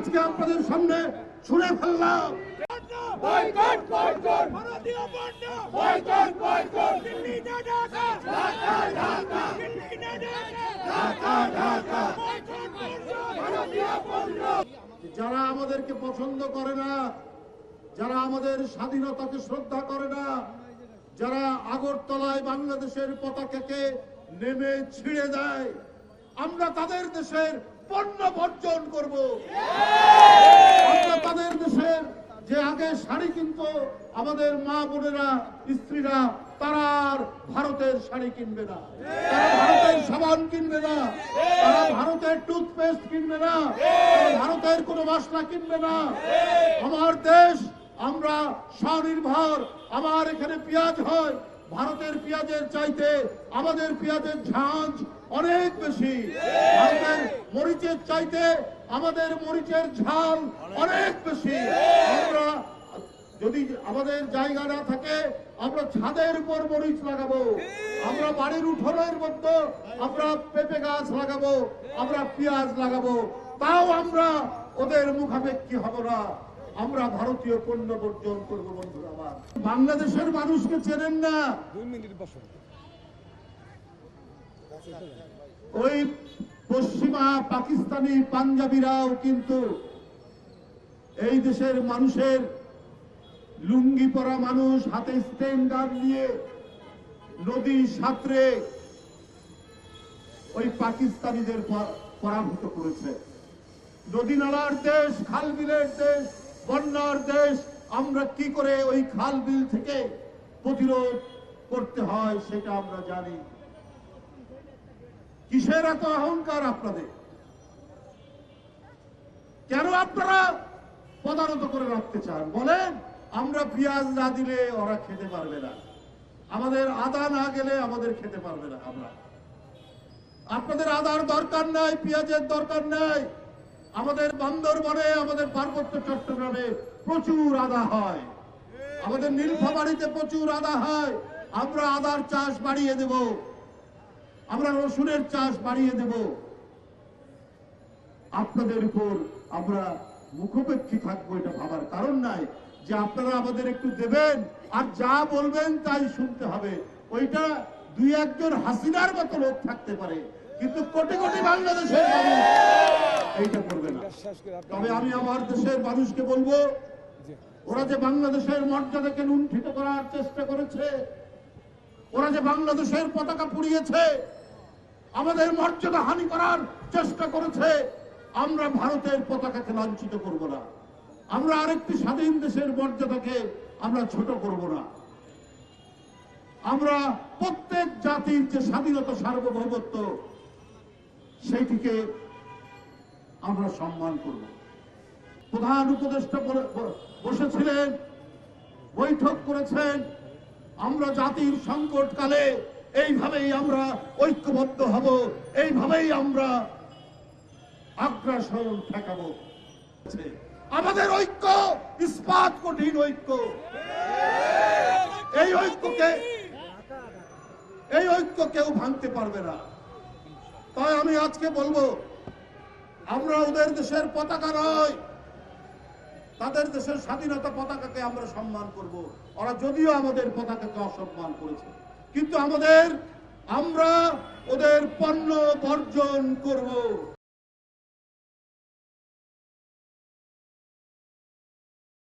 আজকে আপনাদের সামনে ছুড়ে ফেললাম। যারা আমাদেরকে পছন্দ করে না যারা আমাদের স্বাধীনতাকে শ্রদ্ধা করে না যারা আগরতলায় বাংলাদেশের পতাকাকে নেমে ছিঁড়ে দেয় আমরা তাদের দেশের পণ্য বর্জন করব। তাদের দেশের যে আগে শাড়ি কিনতো, আমাদের মা বোনেরা, স্ত্রীরা, তারা আর ভারতের শাড়ি কিনবে না। তারা ভারতের সাবান কিনবে না। তারা ভারতের টুথপেস্ট কিনবে না। ভারতের কোনো মশলা কিনবে না। আমার দেশ, আমরা স্বনির্ভর। আমার এখানে পেঁয়াজ হয় ভারতের পেঁয়াজের চাইতে আমাদের পেঁয়াজের ঝাঁজ অনেক বেশি। ভারতের মরিচের চাইতে আমাদের মরিচের ঝাল অনেক বেশি। আমরা যদি আমাদের জায়গা না থাকে, আমরা ছাদের উপর মরিচ লাগাবো। আমরা বাড়ির উঠোনের মধ্যে আমরা পেঁপে গাছ লাগাবো, আমরা পেঁয়াজ লাগাবো। তাও আমরা ওদের মুখাপেক্ষি হব না। আমরা ভারতীয় পণ্য বর্জন করব বন্ধুরা আমার। বাংলাদেশের মানুষকে চেনেন না। ওই পশ্চিমা পাকিস্তানি পাঞ্জাবিরাও কিন্তু এই দেশের মানুষের লুঙ্গি পরা মানুষ হাতে স্টেন্ডার নিয়ে নদী সাঁতরে ওই পাকিস্তানিদের পরাভূত করেছে। নদী নালার দেশ খাল বিলের দেশ বন্যার দেশ, আমরা কি করে ওই খাল বিল থেকে প্রতিরোধ করতে হয় সেটা আমরা জানি। কিসের এত অহংকার আপনাদের? কেন আপনারা পদানত করে রাখতে চান? বলেন, আমরা পেঁয়াজ না দিলে ওরা খেতে পারবে না। আমাদের আদা না গেলে আমাদের খেতে পারবে না আমরা। আপনাদের আদার দরকার নাই, পেঁয়াজের দরকার নাই। আমাদের বান্দরবনে, আমাদের পার্বত্য চট্টগ্রামে প্রচুর আদা হয়। আমাদের নীলফামারিতে প্রচুর আদা হয়। আমরা আদার চাষ বাড়িয়ে দেব। আমরা রসুনের চাষ বাড়িয়ে দেব। আপনাদের উপর আমরা মুখোপেক্ষী থাকব, এটা ভাবার কারণ নাই। যে আপনারা আমাদের একটু দেবেন, আর যা বলবেন তাই শুনতে হবে। ওইটা দুই একজন হাসিনার মতো লোক থাকতে পারে। কিন্তু কোটি কোটি বাংলাদেশের মানুষ এইটা করবে না। তবে আমি আমার দেশের মানুষকে বলব, ওরা যে বাংলাদেশের মর্যাদাকে লুণ্ঠিত করার চেষ্টা করেছে, ওরা যে বাংলাদেশের পতাকা পুড়িয়েছে, আমাদের মর্যাদা হানি করার চেষ্টা করেছে, আমরা ভারতের পতাকাকে লাঞ্ছিত করব না। আমরা আরেকটি স্বাধীন দেশের মর্যাদাকে আমরা ছোট করব না। আমরা প্রত্যেক জাতির যে স্বাধীনতা, সার্বভৌমত্ব, সেইটিকে আমরা সম্মান করব। প্রধান উপদেষ্টা বসেছিলেন, বৈঠক করেছেন। আমরা জাতির সংকটকালে এইভাবেই আমরা ঐক্যবদ্ধ হব, এইভাবেই আমরা আগ্রাসন ঠেকাবো। আমাদের ঐক্য, ইস্পাত কঠিন ঐক্য। এই ঐক্যকে এই ঐক্য কেউ ভাঙতে পারবে না। তাই আমি আজকে বলব আমরা ওদের দেশের পতাকা নয় তাদের দেশের স্বাধীনতা পতাকাকে আমরা সম্মান করব। ওরা যদিও আমাদের পতাকাকে অসম্মান করেছে। কিন্তু আমাদের, আমরা ওদের পণ্য বর্জন করব।